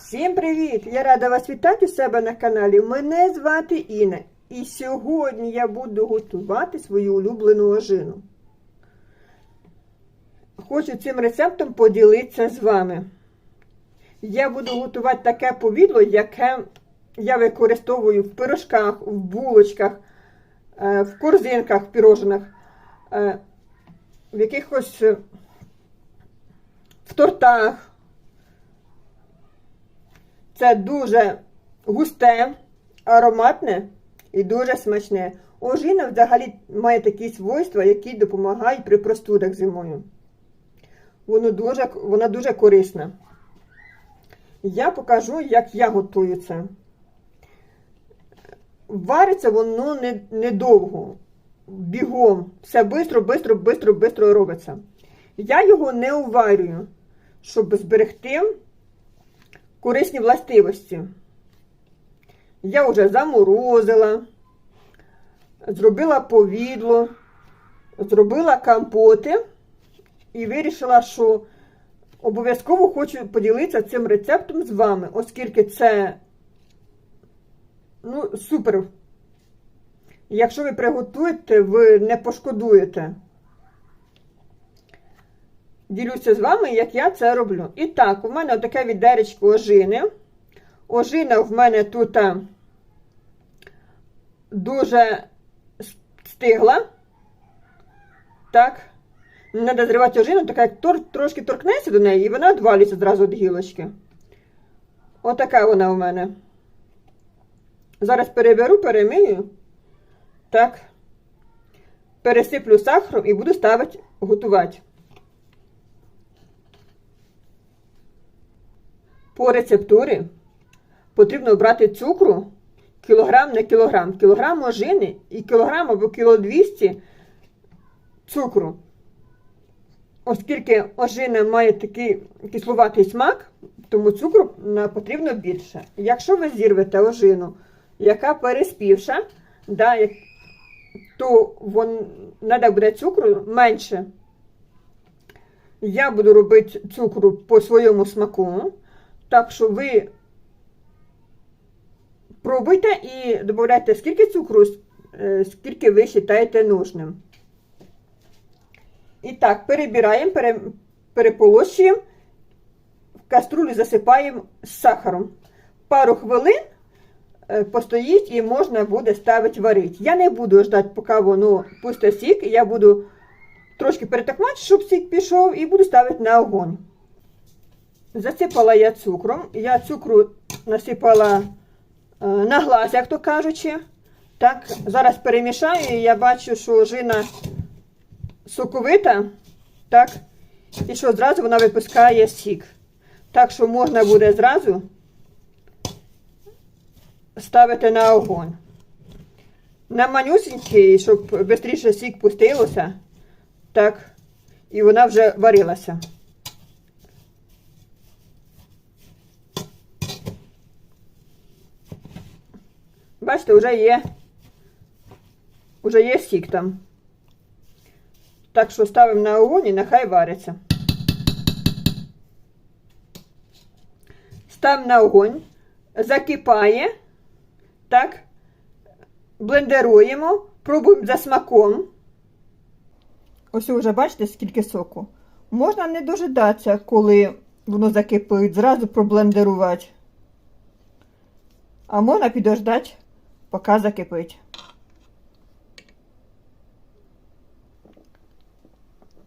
Всім привіт! Я рада вас вітати у себе на каналі. Мене звати Інна. І сьогодні я буду готувати свою улюблену ожину. Хочу цим рецептом поділитися з вами. Я буду готувати таке повідло, яке я використовую в пирожках, в булочках, е, в корзинках, в пірожинах, е, в якихось е, в тортах. Це дуже густе, ароматне і дуже смачне. Ожина взагалі має такі свойства, які допомагають при простудах зимою. Воно дуже, вона дуже корисна. Я покажу, як я готую це. Вариться воно не, недовго, бігом. Все швидко, швидко, швидко, швидко робиться. Я його не уварюю, щоб зберегти корисні властивості. Я вже заморозила, зробила повідло, зробила компоти і вирішила, що обов'язково хочу поділитися цим рецептом з вами, оскільки це ну, супер. Якщо ви приготуєте, ви не пошкодуєте. Ділюся з вами, як я це роблю. І так, у мене таке відеречко ожини. Ожина в мене тут дуже стигла. Так. Не треба зривати ожину, така як тор, трошки торкнеться до неї, і вона відвалюється зразу від гілочки. Отака вона у мене. Зараз переберу, перемию. Так. Пересиплю сахаром і буду ставити готувати. По рецептурі потрібно брати цукру кілограм на кілограм. Кілограм ожини і кілограм або кіло 200 цукру. Оскільки ожина має такий кисловатий смак, тому цукру потрібно більше. Якщо ви зірвете ожину, яка переспівша, да, то треба буде цукру менше. Я буду робити цукру по своєму смаку. Так що ви пробуйте і додайте скільки цукру, скільки ви вважаєте нужним. І так, перебираємо, пере, переполощуємо, в каструлю засипаємо з сахаром. Пару хвилин постоїть і можна буде ставити варити. Я не буду ждати, поки воно пусте сік, я буду трошки перетакмати, щоб сік пішов, і буду ставити на огонь. Засипала я цукром. Я цукру насипала е, на глаз, як то кажучи. Так, зараз перемішаю, і я бачу, що жина соковита, так, і що зразу вона випускає сік. Так що можна буде зразу ставити на огонь. На манюсенький, щоб швидше сік пустилося, так, і вона вже варилася. Бачите, вже є, вже є сік там. Так що ставимо на огонь і нехай вариться. Ставимо на огонь, закипає, так, блендеруємо, пробуємо за смаком. Ось вже бачите, скільки соку. Можна не дожидатися, коли воно закипить, зразу проблендерувати. А можна підождати поки закипить.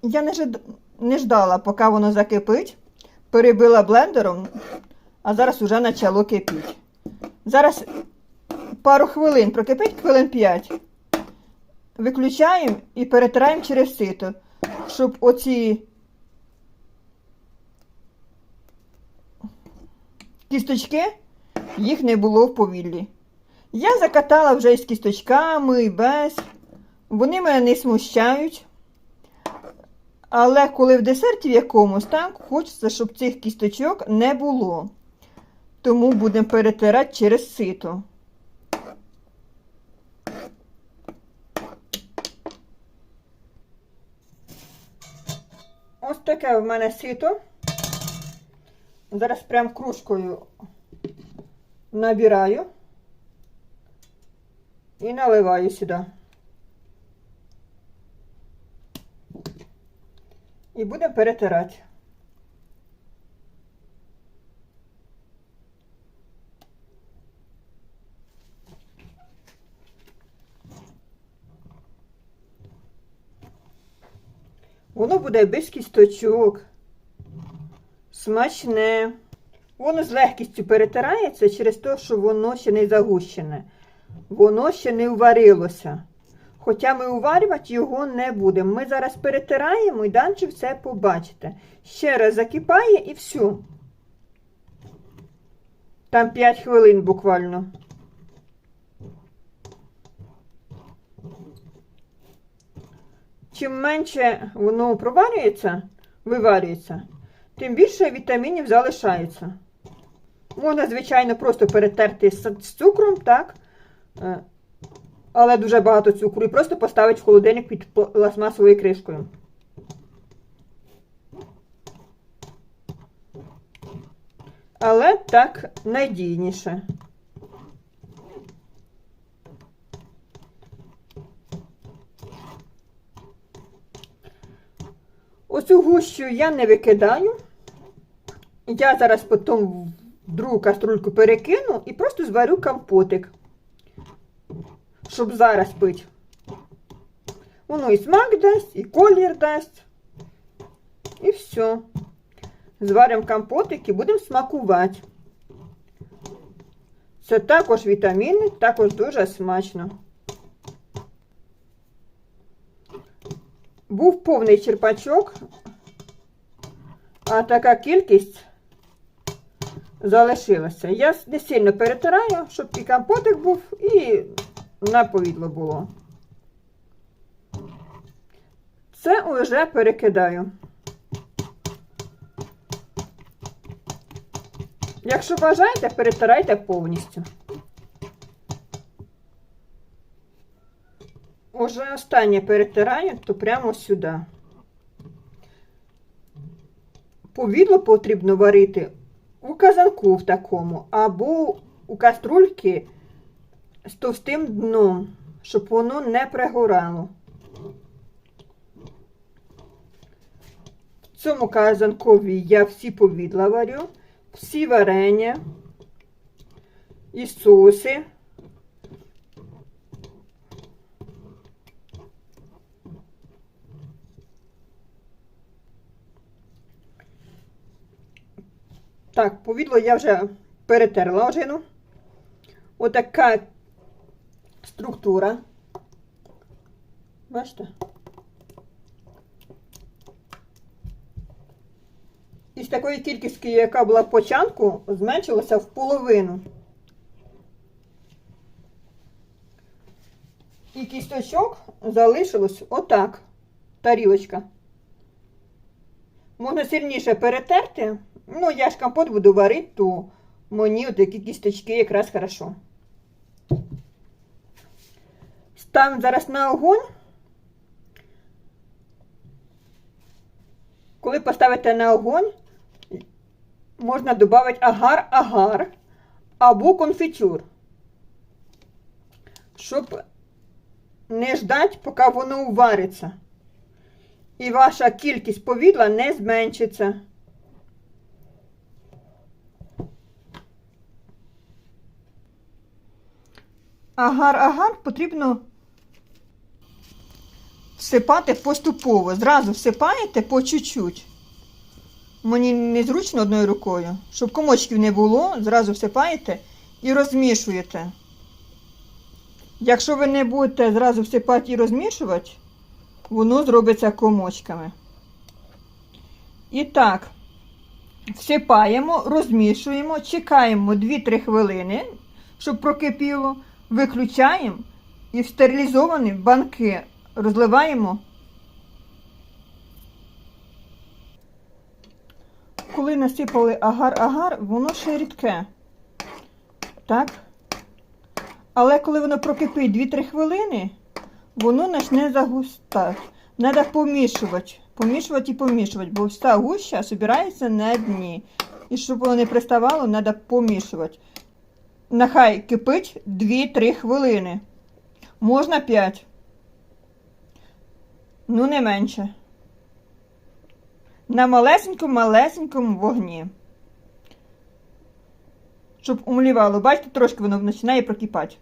Я не, жид... не ждала, поки воно закипить. Перебила блендером, а зараз уже почало кипіти. Зараз пару хвилин прокипить, хвилин 5. Виключаємо і перетираємо через сито, щоб оці кісточки їх не було в повіллі. Я закатала вже із кісточками і без. Вони мене не смущають. Але коли в десерті в якомусь, так, хочеться, щоб цих кісточок не було. Тому будемо перетирати через сито. Ось таке в мене сито. Зараз прям кружкою набираю і наливаю сюди. І будемо перетирати. Воно буде без кісточок. Смачне. Воно з легкістю перетирається через те, що воно ще не загущене. Воно ще не уварилося. Хоча ми уварювати його не будемо. Ми зараз перетираємо і далі все побачите. Ще раз закипає і все. Там 5 хвилин буквально. Чим менше воно проварюється, виварюється, тим більше вітамінів залишається. Можна, звичайно, просто перетерти з цукром, так? Е, Але дуже багато цукру і просто поставити в холодильник під пластмасовою кришкою. Але так надійніше. Оцю гущу я не викидаю. Я зараз потім в другу каструльку перекину і просто зварю компотик, щоб зараз пити. Воно і смак дасть, і колір дасть. І все. Зваримо компотик і будемо смакувати. Це також вітаміни, також дуже смачно. Був повний черпачок, а така кількість залишилася. Я не сильно перетираю, щоб і компотик був, і на повідло було. Це вже перекидаю. Якщо бажаєте, перетирайте повністю. Уже останнє перетираю, то прямо сюди. Повідло потрібно варити у казанку в такому, або у каструльки з товстим дном, щоб воно не пригорало. В цьому казанкові я всі повідла варю, всі варення і соуси. Так, повідло я вже перетерла ожину. Отака структура. Бачите? Із такої кількості, яка була початку, зменшилося в половину. І кісточок залишилось отак. Тарілочка. Можна сильніше перетерти. Ну, я ж компот буду варити, то мені такі кісточки якраз хорошо. Ставимо зараз на огонь. Коли поставите на огонь, можна додати агар-агар або конфітюр. Щоб не ждати, поки воно увариться. І ваша кількість повідла не зменшиться. Агар-агар потрібно всипати поступово. Зразу всипаєте по чуть-чуть. Мені незручно одною рукою, щоб комочків не було, зразу всипаєте і розмішуєте. Якщо ви не будете зразу всипати і розмішувати, воно зробиться комочками. І так, всипаємо, розмішуємо, чекаємо 2-3 хвилини, щоб прокипіло, виключаємо і в стерилізовані банки розливаємо. Коли насипали агар-агар, воно ще рідке. Так? Але коли воно прокипить 2-3 хвилини, воно почне загустати. Треба помішувати. Помішувати і помішувати, бо вся гуща збирається на дні. І щоб воно не приставало, треба помішувати. Нехай кипить 2-3 хвилини. Можна 5. Ну, не менше. На малесенькому-малесенькому вогні. Щоб умлівало. Бачите, трошки воно починає прокипати.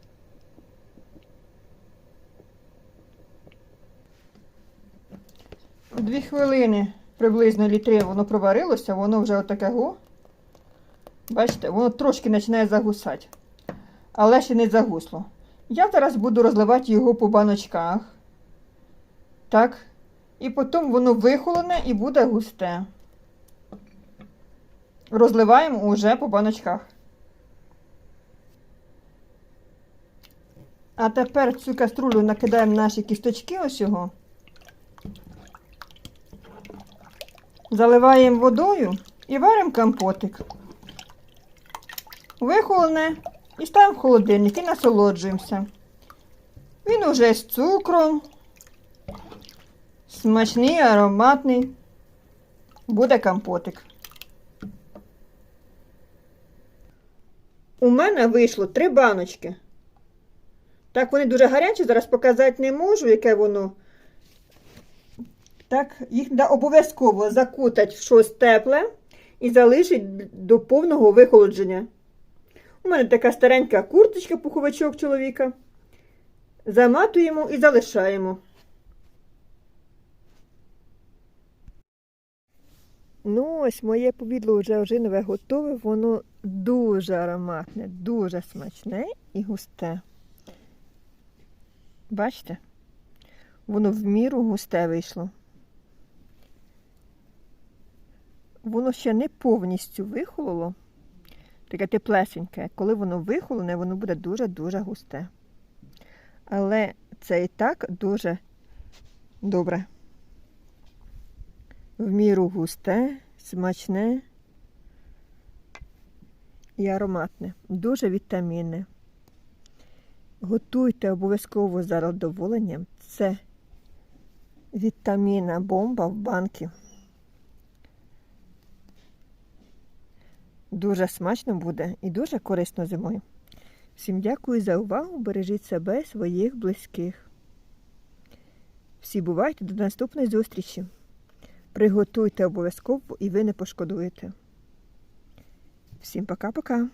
Дві хвилини приблизно літри воно проварилося, воно вже отаке го. Бачите, воно трошки починає загусати. Але ще не загусло. Я зараз буду розливати його по баночках. Так. І потім воно вихолоне і буде густе. Розливаємо уже по баночках. А тепер цю каструлю накидаємо наші кісточки ось його. Заливаємо водою і варимо компотик. Вихолоне і ставимо в холодильник і насолоджуємося. Він уже з цукром. Смачний, ароматний. Буде компотик. У мене вийшло три баночки. Так, вони дуже гарячі, зараз показати не можу, яке воно. Так, їх обов'язково закутати в щось тепле і залишити до повного вихолодження. У мене така старенька курточка, пуховичок чоловіка. Заматуємо і залишаємо. Ну, ось моє повідло вже ожинове готове, воно дуже ароматне, дуже смачне і густе. Бачите? Воно в міру густе вийшло. Воно ще не повністю вихололо, таке теплесеньке. Коли воно вихолоне, воно буде дуже-дуже густе. Але це і так дуже добре. В міру густе, смачне і ароматне, дуже вітамінне. Готуйте обов'язково з задоволенням. Це вітамінна бомба в банки. Дуже смачно буде і дуже корисно зимою. Всім дякую за увагу. Бережіть себе, своїх близьких. Всі бувайте до наступної зустрічі. Приготуйте обов'язково і ви не пошкодуєте. Всім пока-пока.